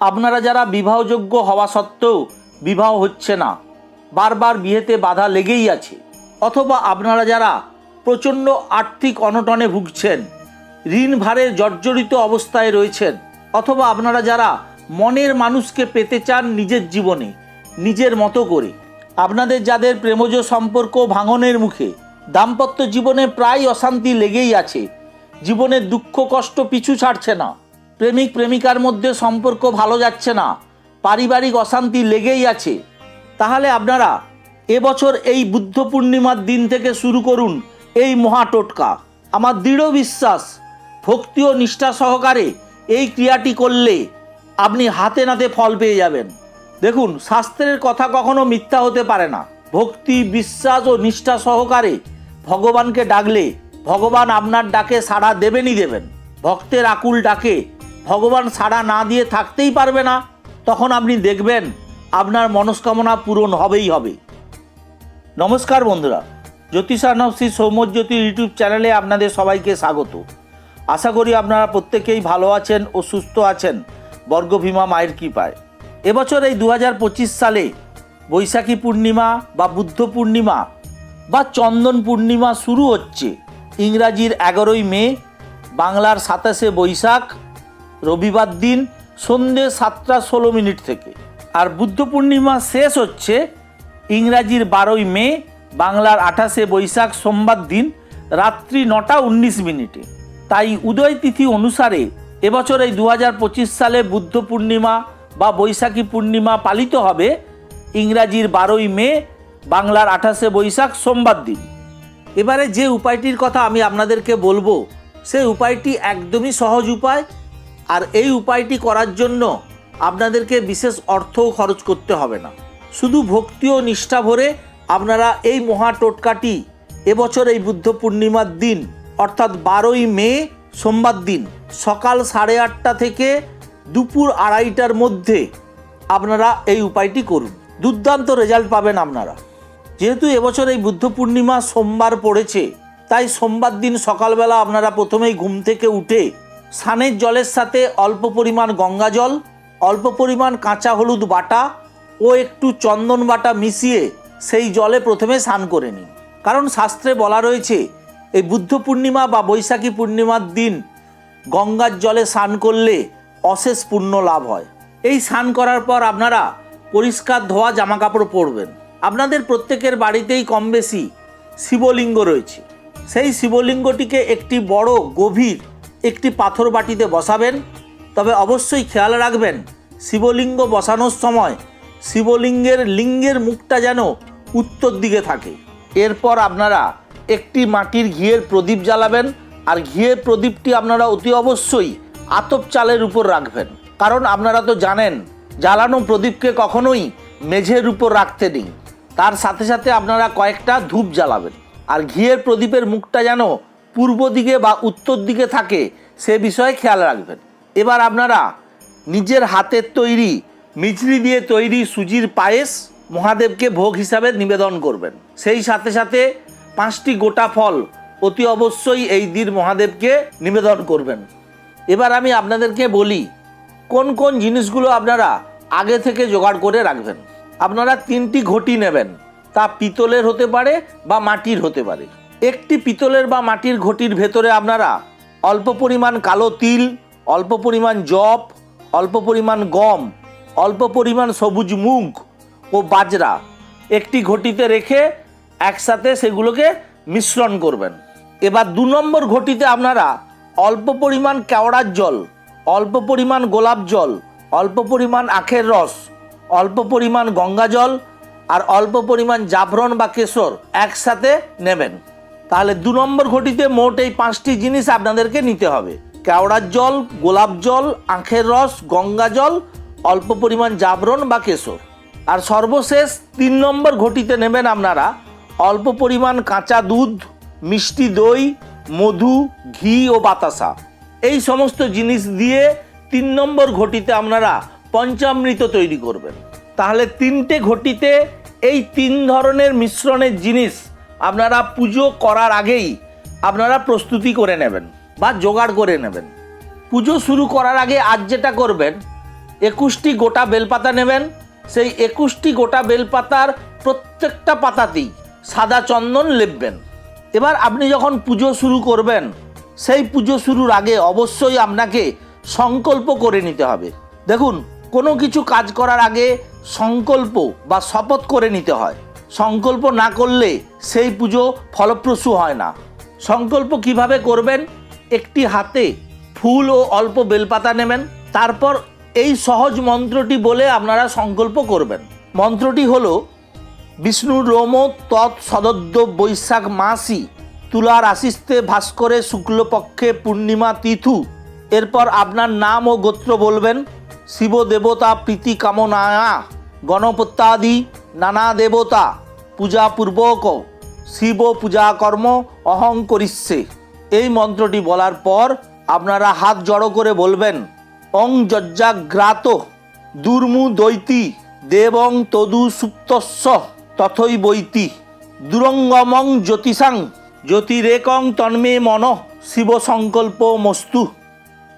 আপনারা যারা বিবাহযোগ্য হওয়া সত্ত্বেও বিবাহ হচ্ছে না, বারবার বিয়েতে বাধা লেগেই আছে, অথবা আপনারা যারা প্রচণ্ড আর্থিক অনটনে ভুগছেন, ঋণ ভারের জর্জরিত অবস্থায় রয়েছেন, অথবা আপনারা যারা মনের মানুষকে পেতে চান নিজের জীবনে, নিজের মতো করে, আপনাদের যাদের প্রেমজ সম্পর্ক ভাঙনের মুখে, দাম্পত্য জীবনে প্রায় অশান্তি লেগেই আছে জীবনের দুঃখ, কষ্ট পিছু ছাড়ছে না। প্রেমিক, প্রেমিকার মধ্যে সম্পর্ক ভালো যাচ্ছে না। পারিবারিক অশান্তি লেগেই আছে। তাহলে আপনারা এবছর এই বুদ্ধ পূর্ণিমার দিন থেকে শুরু করুন এই মহা টোটকা। আমার দৃঢ় বিশ্বাস, ভক্তি ও নিষ্ঠা সহকারে এই ক্রিয়াটি করলে আপনি হাতে নাতে ফল পেয়ে যাবেন। দেখুন, শাস্ত্রের কথা কখনো মিথ্যা হতে পারে না। ভক্তি, বিশ্বাস ও নিষ্ঠা সহকারে ভগবানকে ডাকলে ভগবান আপনার ডাকে সাড়া দেবেনই দেবেন। ভক্তের আকুল ডাকে। ভগবান সাড়া না দিয়ে থাকতেই পারবে না। তখন আপনি দেখবেন আপনার মনস্কামনা পূরণ হবেই হবে। নমস্কার বন্ধুরা জ্যোতিষানব শ্রী সৌম্যজ্যোতি ইউটিউব চ্যানেলে আপনাদের সবাইকে স্বাগত। আশা করি আপনারা প্রত্যেকেই ভালো আছেন ও সুস্থ আছেন, বর্গভীমা মায়ের কৃপায়। এবছর এই দু হাজার পঁচিশ সালে বৈশাখী পূর্ণিমা বা বুদ্ধ পূর্ণিমা বা চন্দন পূর্ণিমা শুরু হচ্ছে। ইংরাজির এগারোই মে, বাংলার সাতাশে বৈশাখ, রবিবার দিন সন্ধে সাতটা ষোলো মিনিট থেকে। আর বুদ্ধ পূর্ণিমা শেষ হচ্ছে ইংরাজির বারোই মে, বাংলার আঠাশে বৈশাখ সোমবার দিন রাত্রি নটা উনিশ মিনিটে। তাই উদয় তিথি অনুসারে এবছর এই দু হাজার পঁচিশ সালে বুদ্ধ পূর্ণিমা বা বৈশাখী পূর্ণিমা পালিত হবে ইংরাজির বারোই মে, বাংলার আঠাশে বৈশাখ সোমবার দিন। এবারে যে উপায়টির কথা আমি আপনাদেরকে বলব, সেই উপায়টি একদমই সহজ উপায়। আর এই উপায়টি করার জন্য আপনাদেরকে বিশেষ অর্থও খরচ করতে হবে না। শুধু ভক্তি ও নিষ্ঠা ভরে আপনারা এই মহা টোটকাটি এবছর এই বুদ্ধ পূর্ণিমার দিন, অর্থাৎ বারোই মে সোমবার দিন, সকাল সাড়ে আটটা থেকে দুপুর আড়াইটার মধ্যে আপনারা এই উপায়টি করুন। দুর্দান্ত রেজাল্ট পাবেন আপনারা। যেহেতু এবছর এই বুদ্ধ পূর্ণিমা সোমবার পড়েছে, তাই সোমবার দিন সকালবেলা আপনারা প্রথমেই ঘুম থেকে উঠে স্নানের জলের সাথে অল্প পরিমাণ গঙ্গা জল, অল্প পরিমাণ কাঁচা হলুদ বাটা ও একটু চন্দন বাটা মিশিয়ে সেই জলে প্রথমে স্নান করে নিন। কারণ শাস্ত্রে বলা রয়েছে, এই বুদ্ধ পূর্ণিমা বা বৈশাখী পূর্ণিমার দিন গঙ্গার জলে স্নান করলে অশেষ পুণ্য লাভ হয়। এই স্নান করার পর আপনারা পরিষ্কার ধোয়া জামা কাপড় পরবেন। আপনাদের প্রত্যেকের বাড়িতেই কম বেশি শিবলিঙ্গ রয়েছে। সেই শিবলিঙ্গটিকে একটি বড় গভীর একটি পাথর বাটিতে বসাবেন। তবে অবশ্যই খেয়াল রাখবেন, শিবলিঙ্গ বসানোর সময় শিবলিঙ্গের লিঙ্গের মুখটা যেন উত্তর দিকে থাকে। এরপর আপনারা একটি মাটির ঘিয়ের প্রদীপ জ্বালাবেন আর ঘিয়ের প্রদীপটি আপনারা অতি অবশ্যই আতপ চালের উপর রাখবেন। কারণ আপনারা তো জানেন, জ্বালানো প্রদীপকে কখনোই মেঝের উপর রাখতে নেই। তার সাথে সাথে আপনারা কয়েকটা ধূপ জ্বালাবেন। আর ঘিয়ের প্রদীপের মুখটা যেন পূর্ব দিকে বা উত্তর দিকে থাকে, সে বিষয়ে খেয়াল রাখবেন। এবার আপনারা নিজের হাতের তৈরি, মিছরি দিয়ে তৈরি সুজির পায়েস মহাদেবকে ভোগ হিসাবে নিবেদন করবেন। সেই সাথে সাথে পাঁচটি গোটা ফল অতি অবশ্যই এই দিন মহাদেবকে নিবেদন করবেন। এবার আমি আপনাদেরকে বলি, কোন কোন জিনিসগুলো আপনারা আগে থেকে জোগাড় করে রাখবেন। আপনারা তিনটি ঘটি নেবেন। তা পিতলের হতে পারে বা মাটির হতে পারে। একটি পিতলের বা মাটির ঘটির ভেতরে আপনারা অল্প পরিমাণ কালো তিল, অল্প পরিমাণ জব, অল্প পরিমাণ গম, অল্প পরিমাণ সবুজ মুগ ও বাজরা একটি ঘটিতে রেখে একসাথে সেগুলোকে মিশ্রণ করবেন। এবার দু নম্বর ঘটিতে আপনারা অল্প পরিমাণ কেওড়ার জল, অল্প পরিমাণ গোলাপ জল, অল্প পরিমাণ আখের রস অল্প পরিমাণ গঙ্গা জল আর অল্প পরিমাণ জাফরন বা কেশর একসাথে নেবেন। তাহলে দু নম্বর ঘটিতে মোট এই পাঁচটি জিনিস আপনাদেরকে নিতে হবে। কেওড়ার জল, গোলাপ জল, আখের রস, গঙ্গা জল, অল্প পরিমাণ জাবরণ বা কেশর। আর সর্বশেষ তিন নম্বর ঘটিতে নেবেন আপনারা অল্প পরিমাণ কাঁচা দুধ, মিষ্টি দই, মধু, ঘি ও বাতাসা। এই সমস্ত জিনিস দিয়ে তিন নম্বর ঘটিতে আপনারা পঞ্চামৃত তৈরি করবেন। তাহলে তিনটে ঘটিতে এই তিন ধরনের মিশ্রণের জিনিস আপনারা পুজো করার আগেই আপনারা প্রস্তুতি করে নেবেন বা জোগাড় করে নেবেন। পুজো শুরু করার আগে আজ যেটা করবেন, একুশটি গোটা বেলপাতা নেবেন। সেই একুশটি গোটা বেলপাতার প্রত্যেকটা পাতাতেই সাদা চন্দন লেপবেন। এবার আপনি যখন পুজো শুরু করবেন, সেই পুজো শুরুর আগে অবশ্যই আপনাকে সংকল্প করে নিতে হবে। দেখুন কোনো কিছু কাজ করার আগে সংকল্প বা শপথ করে নিতে হয়। সংকল্প না করলে সেই পুজো ফলপ্রসূ হয় না। সংকল্প কীভাবে করবেন? একটি হাতে ফুল ও অল্প বেলপাতা নেবেন, তারপর এই সহজ মন্ত্রটি বলে আপনারা সংকল্প করবেন। মন্ত্রটি হল বিষ্ণুর রোম তৎ সদদ্য বৈশাখ মাসি তুলার আশিস্তে ভাস্করে শুক্লপক্ষে পূর্ণিমা তিথু। এরপর আপনার নাম ও গোত্র বলবেন শিব দেবতা প্রীতি কামনায়া গণপত্যাদি নানা দেবতা পূজা পূর্বক শিব পূজা কর্ম অহং করিচ্ছে এই মন্ত্রটি বলার পর আপনারা হাত জড়ো করে বলবেন, অং যজ্জাগ্রাত দুর্মু দৈতি দেবং তদু সুপ্তস্য তথৈ বৈতি দুরঙ্গমং জ্যোতিষাং জ্যোতিরেকং তন্মে মন শিব সংকল্প মস্তু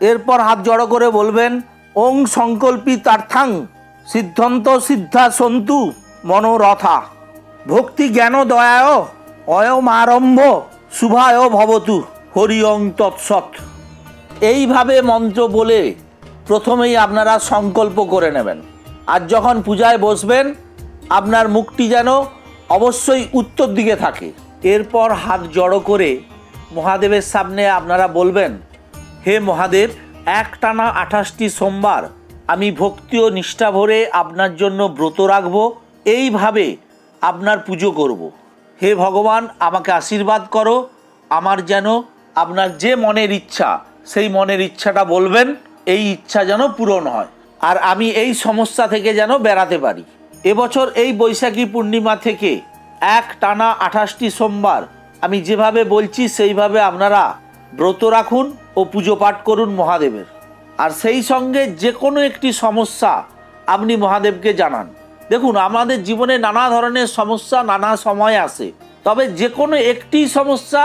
এরপর হাত জড়ো করে বলবেন ওং সংকল্পি তার্থাং সিদ্ধান্ত সিদ্ধা সন্তু মনোরথা। ভক্তি জ্ঞান দয়ায় অয়মারম্ভ শুভায় ভবতু হরি ওং তৎসৎ। এইভাবে মন্ত্র বলে প্রথমেই আপনারা সংকল্প করে নেবেন। আর যখন পূজায় বসবেন, আপনার মুখটি যেন অবশ্যই উত্তর দিকে থাকে। এরপর হাত জড়ো করে মহাদেবের সামনে আপনারা বলবেন, হে মহাদেব এক টানা আঠাশটি সোমবার আমি ভক্তি ও নিষ্ঠা ভরে আপনার জন্য ব্রত রাখব, এইভাবে আপনার পুজো করব। হে ভগবান, আমাকে আশীর্বাদ করো। আমার যেন আপনার যে মনের ইচ্ছা, সেই মনের ইচ্ছাটা বলবেন, এই ইচ্ছা যেন পূরণ হয়। আর আমি এই সমস্যা থেকে যেন বেড়াতে পারি। এবছর এই বৈশাখী পূর্ণিমা থেকে এক টানা আঠাশটি সোমবার আমি যেভাবে বলছি, সেইভাবে আপনারা ব্রত রাখুন। ও পুজো পাঠ করুন মহাদেবের। আর সেই সঙ্গে যে কোনো একটি সমস্যা আপনি মহাদেবকে জানান। দেখুন, আমাদের জীবনে নানা ধরনের সমস্যা, নানা সময় আসে। তবে যে কোনো একটি সমস্যা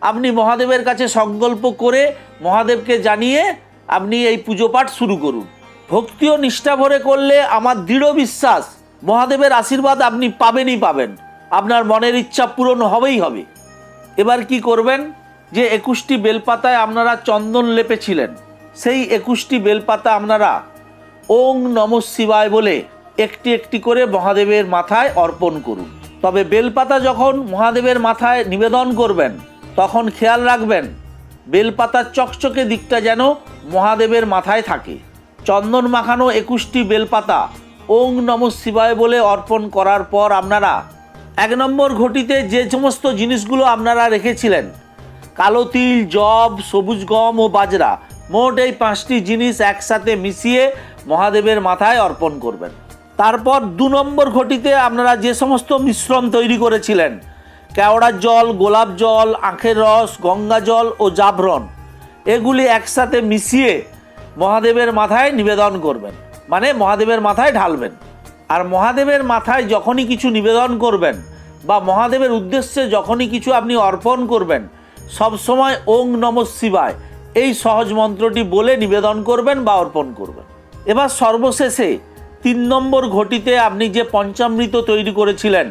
আপনি মহাদেবের কাছে সংকল্প করে মহাদেবকে জানিয়ে আপনি এই পুজো পাঠ শুরু করুন। ভক্তি ও নিষ্ঠা ভরে করলে আমার দৃঢ় বিশ্বাস, মহাদেবের আশীর্বাদ আপনি পাবেনই পাবেন। আপনার মনের ইচ্ছা পূরণ হবেই হবে। এবার কি করবেন? যে একুশটি বেলপাতায় আপনারা চন্দন লেপেছিলেন, সেই একুশটি বেলপাতা আপনারা ওং নম শিবায় বলে একটি একটি করে মহাদেবের মাথায় অর্পণ করুন। তবে বেলপাতা যখন মহাদেবের মাথায় নিবেদন করবেন, তখন খেয়াল রাখবেন, বেলপাতার চকচকে দিকটা যেন মহাদেবের মাথায় থাকে। চন্দন মাখানো একুশটি বেলপাতা ওং নম শিবায় বলে অর্পণ করার পর আপনারা এক নম্বর ঘটিতে যে সমস্ত জিনিসগুলো আপনারা রেখেছিলেন কালো তিল, জব, সবুজ গম ও বাজরা মোট এই পাঁচটি জিনিস একসাথে মিশিয়ে মহাদেবের মাথায় অর্পণ করবেন। তারপর দু নম্বর ঘটিতে আপনারা যে সমস্ত মিশ্রণ তৈরি করেছিলেন কেওড়ার জল, গোলাপ জল, আখের রস, গঙ্গা জল ও জাভরণ, এগুলি একসাথে মিশিয়ে মহাদেবের মাথায় নিবেদন করবেন। মানে মহাদেবের মাথায় ঢালবেন। আর মহাদেবের মাথায় যখনই কিছু নিবেদন করবেন বা মহাদেবের উদ্দেশ্যে যখনই কিছু আপনি অর্পণ করবেন সব সময় ওং নম শিবায়। এই সহজ মন্ত্রটি বলে নিবেদন করবেন বা অর্পণ করবেন। এবার সর্বশেষে তিন নম্বর ঘটিতে আপনি যে পঞ্চামৃত তৈরি করেছিলেন,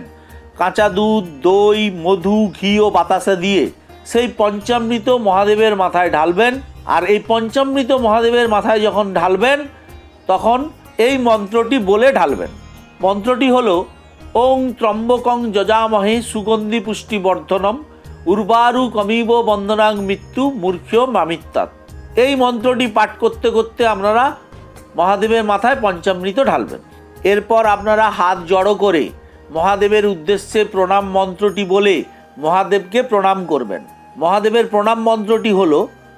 কাঁচা দুধ, দই, মধু, ঘি ও বাতাসা দিয়ে, সেই পঞ্চামৃত মহাদেবের মাথায় ঢালবেন। আর এই পঞ্চামৃত মহাদেবের মাথায় যখন ঢালবেন, তখন এই মন্ত্রটি বলে ঢালবেন। মন্ত্রটি হলো, ওং ত্রম্বকং যজামহে সুগন্ধি পুষ্টি বর্ধনম উর্বারু কমিব বন্দনাং মৃত্যু মূর্খ মামিত্তাত। এই মন্ত্রটি পাঠ করতে করতে আপনারা মহাদেবের মাথায় পঞ্চামৃত ঢালবেন। এরপর আপনারা হাত জড়ো করে মহাদেবের উদ্দেশ্যে প্রণাম মন্ত্রটি বলে মহাদেবকে প্রণাম করবেন। মহাদেবের প্রণাম মন্ত্রটি হল,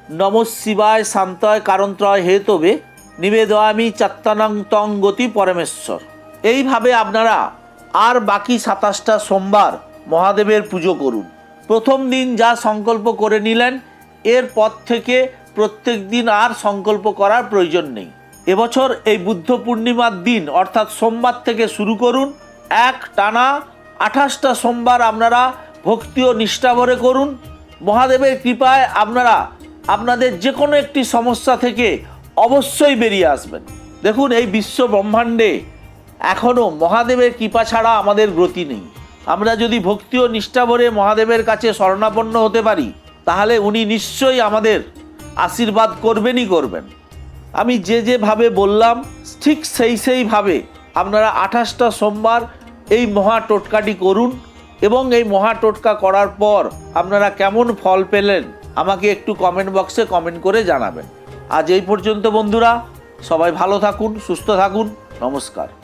নম শিবায় শান্তয় কারণত্রয় হেতবে, নিবেদয়ামি চাত্তানাং তং গতি পরমেশ্বর। এইভাবে আপনারা আর বাকি সাতাশটা সোমবার মহাদেবের পুজো করুন। প্রথম দিন যা সংকল্প করে নিলেন এরপর থেকে প্রত্যেক দিন আর সংকল্প করার প্রয়োজন নেই। এবছর এই বুদ্ধ পূর্ণিমার দিন, অর্থাৎ সোমবার থেকে শুরু করুন, এক টানা আঠাশটা সোমবার আপনারা ভক্তি ও নিষ্ঠাভরে করুন। মহাদেবের কৃপায় আপনারা আপনাদের যে কোনো একটি সমস্যা থেকে অবশ্যই বেরিয়ে আসবেন। দেখুন, এই বিশ্ব ব্রহ্মাণ্ডে এখনও মহাদেবের কৃপা ছাড়া আমাদের গতি নেই। আমরা যদি ভক্তি ও নিষ্ঠা ভরে মহাদেবের কাছে শরণাপন্ন হতে পারি, তাহলে উনি নিশ্চয়ই আমাদের আশীর্বাদ করবেনই করবেন। আমি যে যেভাবে বললাম, ঠিক সেই সেইভাবে আপনারা আঠাশটা সোমবার এই মহা টোটকাটি করুন এবং এই মহা টোটকা করার পর আপনারা কেমন ফল পেলেন আমাকে একটু কমেন্ট বক্সে কমেন্ট করে জানাবেন। আজ এই পর্যন্ত বন্ধুরা, সবাই ভালো থাকুন, সুস্থ থাকুন, নমস্কার।